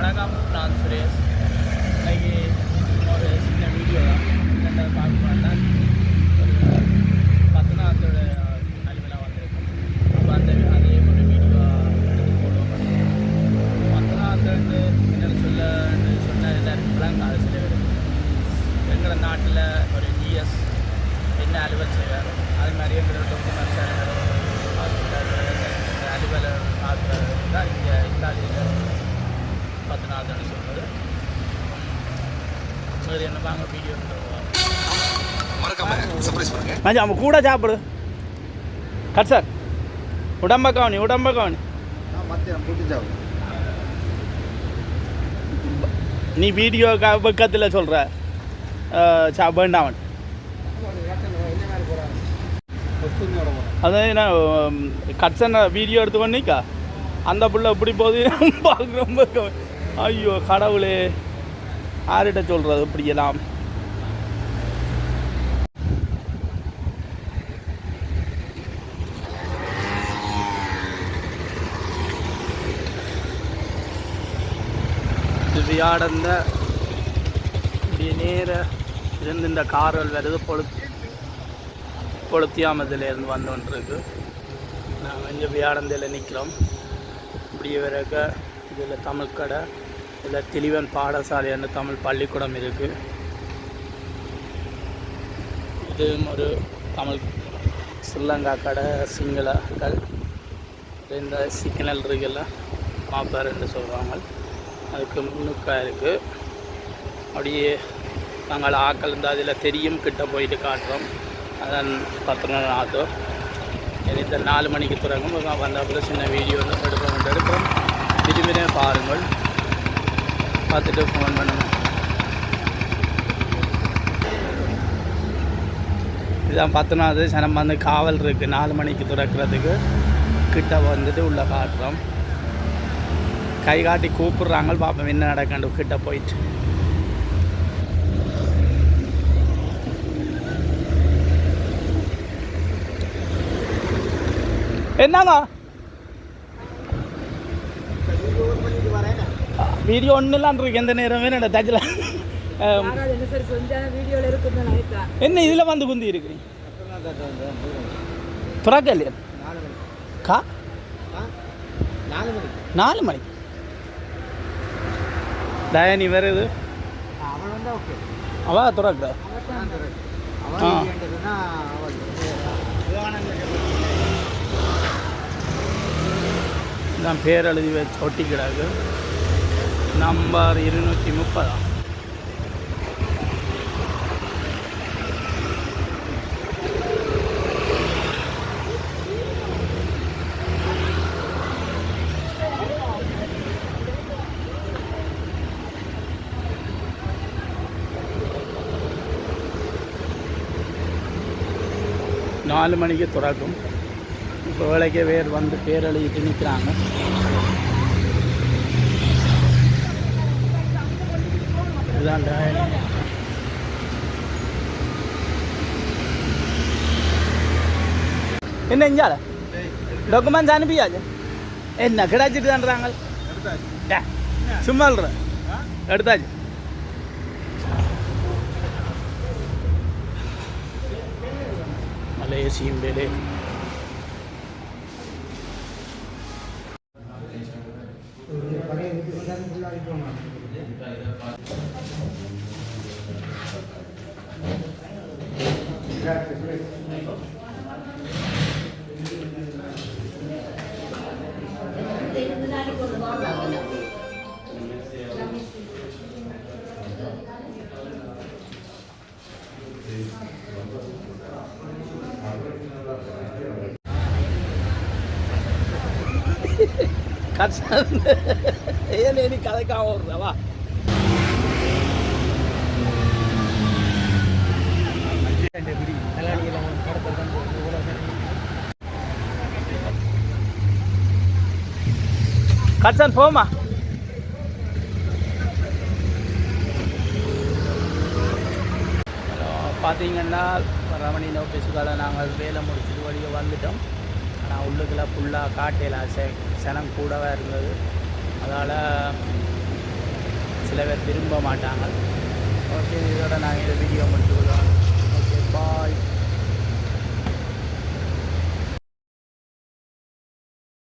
வணக்கம் நான் சுரேஷ். இன்னைக்கு ஒரு சின்ன வீடியோ தான். என்னென்ன பார்க்கணும்னா ஒரு பத்து நாளத்தோட கல்விலாம் வந்திருக்கும் அப்போ அந்த அதே ஒரு வீடியோ எடுத்து போடுவோம் பத்து நாளத்தோடு என்ன சொல்ல சொன்ன எல்லாருக்கும் விளங்காத சில பேர் எங்களோட நாட்டில் ஒரு ஜிஎஸ் என்ன அலுவல் செய்வார் அது மாதிரி எங்களோட டாக்குமெண்ட் சார் அலுவலர் ஆகிறார் தான் இங்கே இத்தாலியில் பத்து நாள் தானே சொல்கிறது சரி என்ன வாங்க வீடியோ மஞ்சள் அவன் கூட சாப்பிடு. கட் சார் உடம்ப கவனி உடம்ப கவனி. நீ வீடியோ பக்கத்தில் சொல்கிற சா வேண்டாம் அது நான் கட்சன் வீடியோ எடுத்து பண்ணிக்கா அந்த புள்ள இப்படி போகுது பார்க்க ரொம்ப க- ஐயோ கடவுளே. யார்கிட்ட சொல்கிறது இப்படியெல்லாம்? இது வியாடந்த இப்படி நேர இருந்து இந்த கார்கள் வருது பொழு பொழுத்தியாமதுலேருந்து வந்து கொண்டிருக்கு. நாங்கள் இங்கே வியாடந்தையில் நிற்கிறோம் இப்படி வரக்க இதில் தமிழ் கடை இதில் தெளிவன் பாடசாலைன்னு தமிழ் பள்ளிக்கூடம் இருக்குது இது ஒரு தமிழ் ஸ்ரீலங்கா கடை சிங்களர்கள் இந்த சிக்னல் இருக்குல்ல மாப்பார் என்று சொல்கிறாங்க அதுக்கு முன்னுக்காக இருக்குது அப்படியே நாங்கள் ஆக்கள் இருந்தால் அதில் தெரியும் கிட்ட போயிட்டு காட்டுறோம். அதான் பத்திரநாதோ ஆத்தோம் இந்த நாலு மணிக்கு பிறகு வந்த அப்புறம் சின்ன வீடியோ வந்து எடுக்கிறோம். எடுக்கிறோம் திரும்பினே பாருங்கள். பார்த்துட்டு ஃபோன் பண்ணுங்கள் இதான் பத்துனாவது சனம் வந்து காவல் இருக்குது நாலு மணிக்கு திறக்கிறதுக்கு. கிட்ட வந்துட்டு உள்ளே காட்டுறோம். கை காட்டி கூப்பிடுறாங்க. பார்ப்போம் என்ன நடக்கண்டு கிட்ட போயிட்டு. என்னங்க? வீடியோ ஒன்றும் இருக்கு எந்த நேரமே என்ன தஜில் யாராவது என்ன இதில் வந்து குந்தி இருக்கிறீங்க துறக்க இல்லையா கா? நாலு மணிக்கு. தயனி வந்தா ஓகே அவ துறக்க நான் பேர் எழுதி வச்சு ஒட்டி கிடாக்கு நம்பர் இருநூற்றி முப்பதா? நாலு மணிக்கு திறக்கும் இப்போ வேலைக்கு வேர் வந்து பேர் எழுதிட்டு நிற்கிறாங்க. ഇതാണ്ട് പിന്നെ ഇഞ്ചാൾ ഡോക്യുമെന്റ്സ് അനുപ്പിക്കാ എന്നാ കിടാച്ചിട്ട് തണ്ട താങ്കൾ. ചുമ്മാ എടുത്താച്ച് മലേഷ്യയിലെ Gracias. மலேசியும் வேலை கட்சன் ஏன் நீ கதைக்காம வருதவா கட்சன் போமா பார்த்தீங்கன்னா ரமணி நோட்டீஸுக்கால நாங்கள் வேலை முடிச்சுட்டு வழியை வந்துட்டோம். ஆனால் உள்ளுக்குள்ளே ஃபுல்லாக காட்டையில் செ சனம் கூடவே இருந்தது. அதால் சில பேர் திரும்ப மாட்டாங்க. ஓகே இதோட நாங்கள் இதை வீடியோ முடிச்சுக்கிறோம் ஓகே பாய்